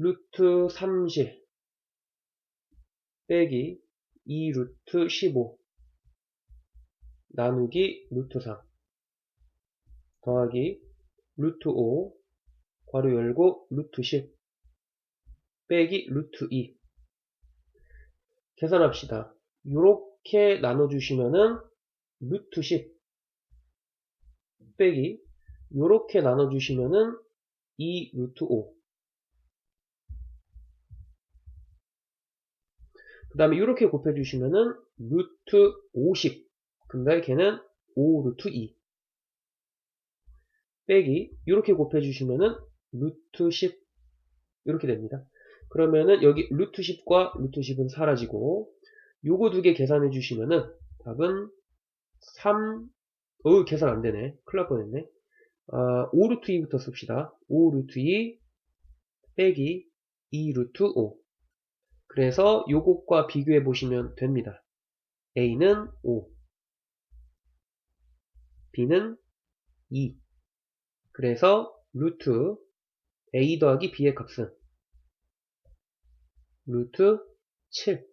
루트 30 빼기 2 루트 15 나누기 루트 3 더하기 루트 5 괄호 열고 루트 10 빼기 루트 2 계산합시다. 요렇게 나눠주시면은 루트 10 빼기 요렇게 나눠주시면은 2 루트 5 그 다음에 이렇게 곱해주시면은 루트 50 근데 걔는 5 루트 2 빼기 이렇게 곱해주시면은 루트 10 이렇게 됩니다. 그러면은 여기 루트 10과 루트 10은 사라지고 요거 두 개 계산해 주시면은 답은 3 어우 계산 안 되네. 큰일 날 뻔했네. 아, 5 루트 2부터 씁시다. 5 루트 2 빼기 2 루트 5 그래서 요것과 비교해 보시면 됩니다. A는 5 B는 2 그래서 루트 A 더하기 B의 값은 루트 7